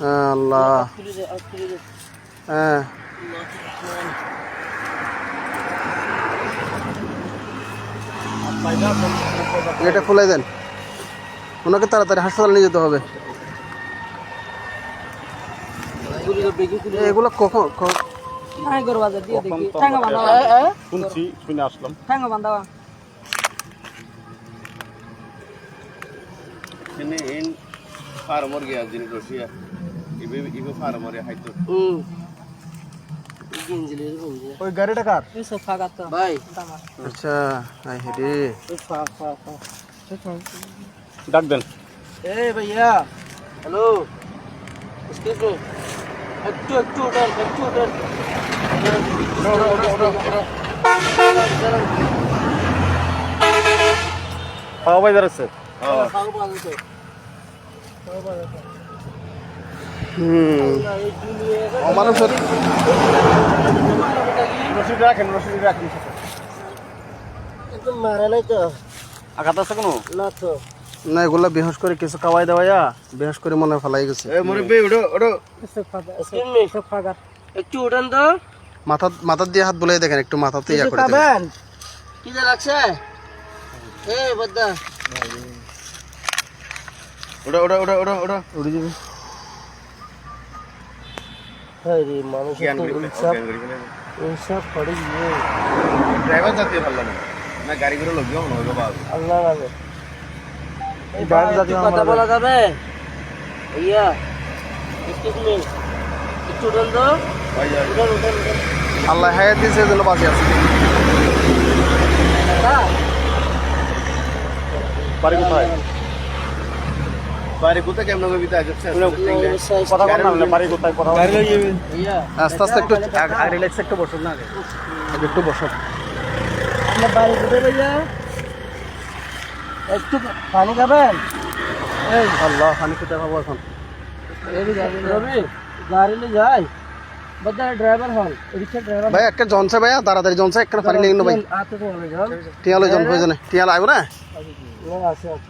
হ্যাঁ, আল্লাহ। হ্যাঁ। এটা খুলে দেন। ওনাকে তাড়াতাড়ি হাসপাতালে নিয়ে যেতে হবে। এগুলো কখন শুনছি শুনে আসলাম। jini Rusia ibu ibu farmer ya itu ওই গাড়িটা কার ভাই আচ্ছা আই ডাক দেন এই ভাইয়া হ্যালো এক্সকিউজ মি একটু একটু উঠান একটু খাওয়া বাজার আছে হুম। অমানুষের রসিদ রাখেন রসিদ রাখেন মারা নাই তো। আঘাত আছে কোনো? না তো। না এগুলা বেহস করে কিছু খাওয়াই দেওয়া বেহস করে মনে ফেলাই গেছে। ফাঁকা একটু উঠান তো। মাথা মাথার দিয়ে হাত বুলাই দেখেন একটু মাথাতে ইয়া করে দেন। কি যে লাগছে? এই বদ্দা udah udah udah udah udah উড়ে যাবে। আরে মানুষ kian তো ইনসাফ ইনসাফ করে গিয়ে। driver jati ভালো না গাড়ি করে লগিও না বাবা। আল্লাহ কথা বলা যাবে? ইয়া এক্সকিউজ মি একটু উঠান তো। আল্লাহ হায়াত দিয়েছে এই বাঁচে আছে। বাড়ি কোথায়? আস্তে আস্তে একটু রিল্যাক্স একটু বসুন না একটু বসুন। বাড়ি কোথায় ভাইয়া একটু পানি খাবেন? এই আল্লাহ পানি কোথায় পাবো এখন? রবি গাড়ি যাই। ভাই একটা জনছে ভাইয়া তাড়াতাড়ি জনছে একটা পানি নিয়ে ভাই। যান টিয়ালো জন প্রয়োজনে টিয়ালো আইব না?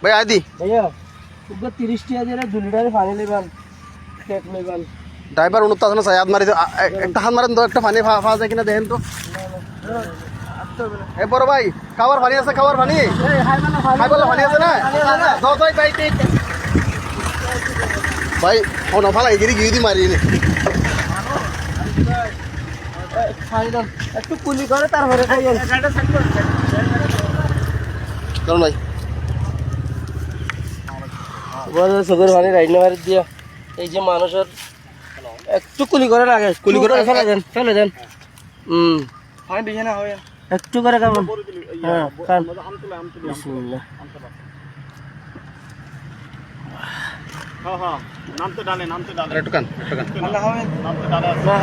ভাই আইদি ভাইয়া। তোকে তিরিশ টাকা দিয়ে দু লিটারে পানি নেবেন কেক নেবেন। ড্রাইভার উন্নত আছে না চাই হাত মারি একটা হাত মারেন তো একটা পানি পাওয়া যায় কিনা দেখেন তো। এ বড় ভাই খাবার পানি আছে খাবার পানি? খাই বলে পানি আছে না? ভাই ও নফালা এগিরি গিয়ে দি মারি একটু কুলি করে তারপরে চলুন ভাই। চোখের পানি রাইনে মারি দিয়া। এই যে মানুষের একটু কুলি করে আগে কুলি করে? ফেলে দেন ফেলে দেন হুম না একটু করে খাবেন হ্যাঁ খান বিসমিল্লাহ। হ্যাঁ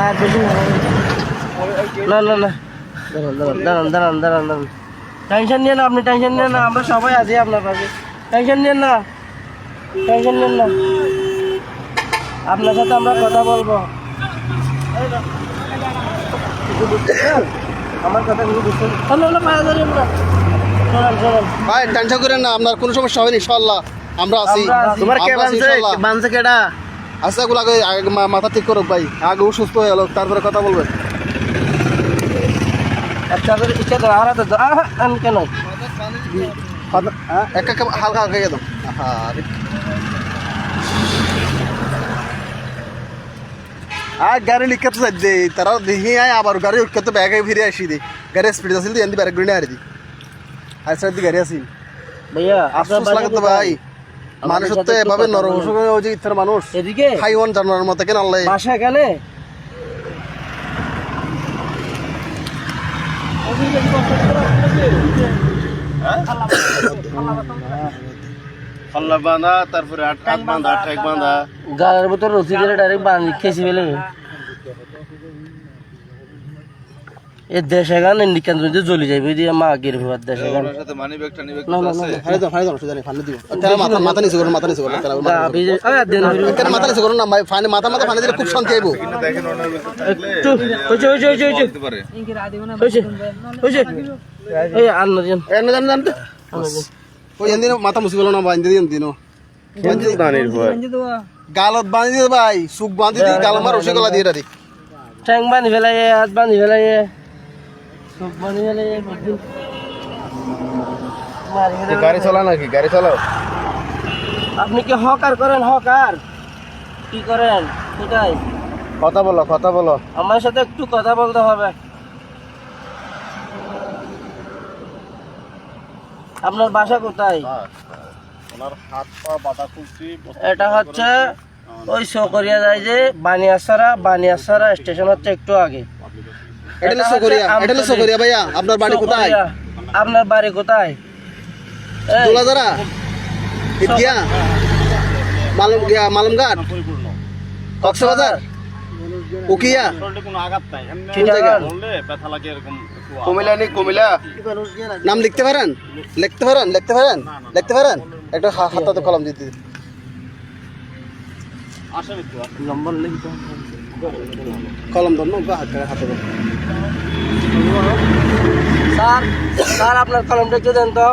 হ্যাঁ টেনশন নিয়ে না আপনি টেনশন নিয়ে না আমরা সবাই আছি আপনার পাশে। টেনশন নিয়ে না। টেনশন নিয়ে না আপনার সাথে আমরা কথা বলব। আমার কথা কিছু ভাই টেনশন করেন না আপনার কোনো সমস্যা হয়নি ইনশাআল্লাহ। আমরা আছি। বানছে? কেডা? আচ্ছা আগে মাথা ঠিক করুক ভাই। আগে সুস্থ হয়ে গেল তারপরে কথা বলবেন। একটা করে ইচ্ছা তো আর তো আহ কেন হ্যাঁ, এক এক হালকা হালকা একদম আরে আর গাড়ি লিখে তো যাই দে তারা দেখি আয় আবার গাড়ি উঠকে তো ব্যাগে ফিরে আসি দি। গাড়ি স্পিড আসিল দি এন্দি ব্যাগ গুড়ি হারি দি। আর সাইড দি গাড়ি আসি ভাইয়া আফসোস বাড়ি লাগে তো ভাই। মানুষ তো এভাবে বলেন। ওই যে ইচ্ছার মানুষ। এদিকে? হাইওয়ান জানোয়ারের মতো কেন আল্লাহ? বাসা এখানে পাল্লা বাঁধা তারপরে আট হাত বাঁধা ঠেক বাঁধা গালের ভিতর রসি দিলে ডাইরেক্ট বান্ধি খেয়েছি ফেলে এ দেশে গান নিকান যদি জ্বলি যাবে দিয়ে মা গির ভাত দেশে গান সাথে মানি দাও দাও ফানি তারা মাথা মাথা নিচে করুন মাথা নিচে করুন তারা মাথা দিন নিচে করুন না ভাই ফানি মাথা মাথা ফানি দিলে খুব শান্তি আইবো। দেখেন ওনার একটু এই আন্ন দিন এনে জান। জান। না বা এন্দি এন্দিনো দানির ভয় গালত বাঁধি দিয়ে ভাই সুখ বাঁধি দিয়ে গাল আমার রসে গলা দিয়ে রাখি ঠ্যাং বান্ধি ফেলাই হাত বান্ধি ফেলাই চোখ বান্ধি ফেলাই গাড়ি চালা নাকি গাড়ি চালাও আপনি কি হকার করেন হকার কি করেন কোথায় কথা বলো কথা বলো। আমার সাথে একটু কথা বলতে হবে। আপনার বাসা কোথায়? ওনার হাত পা বাঁধা খুলছি এটা হচ্ছে ওই সকরিয়া যায় যে বানিয়াসারা বানিয়াসারা স্টেশন হচ্ছে একটু আগে। আপনার বাড়ি কোথায়। আপনার বাড়ি কোথায়? মালুমঘাট? কক্সবাজার? উকিয়া কোনো আঘাত নাই। বললে ব্যথা লাগে এরকম একটু নি কুমিল্লা? নাম লিখতে পারেন? লিখতে পারেন লিখতে পারেন? লিখতে পারেন? একটা হাতাতে কলম দিতে। নম্বর লিখতে কলম ধর না হাতে হাতে স্যার স্যার আপনার কলমটা একটু দেন তো।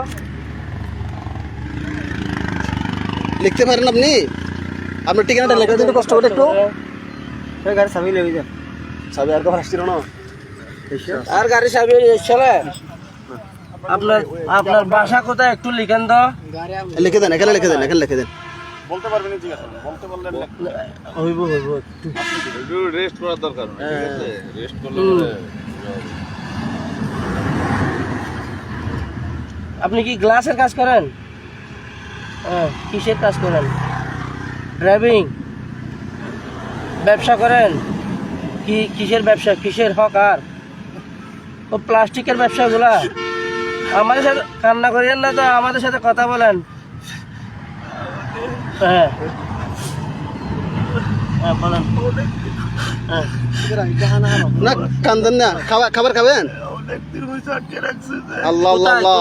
লিখতে পারেন আপনি? আপনার ঠিকানাটা লেখা দিন কষ্ট করে একটু। গাড়ি চাবি যা। আর কখন আসছিল না? আর গাড়ি চাবি চলে আপনার আপনার বাসা কোথায়? একটু লিখেন তো লিখে দেন এখানে লিখে দেন এখানে লিখে দেন। বলতে পারবেন না জিজ্ঞাসা বলতে বললে হইব হইব। একটু রেস্ট করার দরকার রেস্ট করলে আপনি কি গ্লাসের কাজ করেন? হ্যাঁ কিসের কাজ করেন? ড্রাইভিং? ব্যবসা করেন? কি কিসের ব্যবসা? কিসের হক আর? ও প্লাস্টিকের ব্যবসাগুলা? আমাদের সাথে কান্না করিয়েন না তো আমাদের সাথে কথা বলেন। হ্যাঁ। হ্যাঁ বলেন। না কান্দেন না। খাবার খাবার খাবেন? আল্লাহ আল্লাহ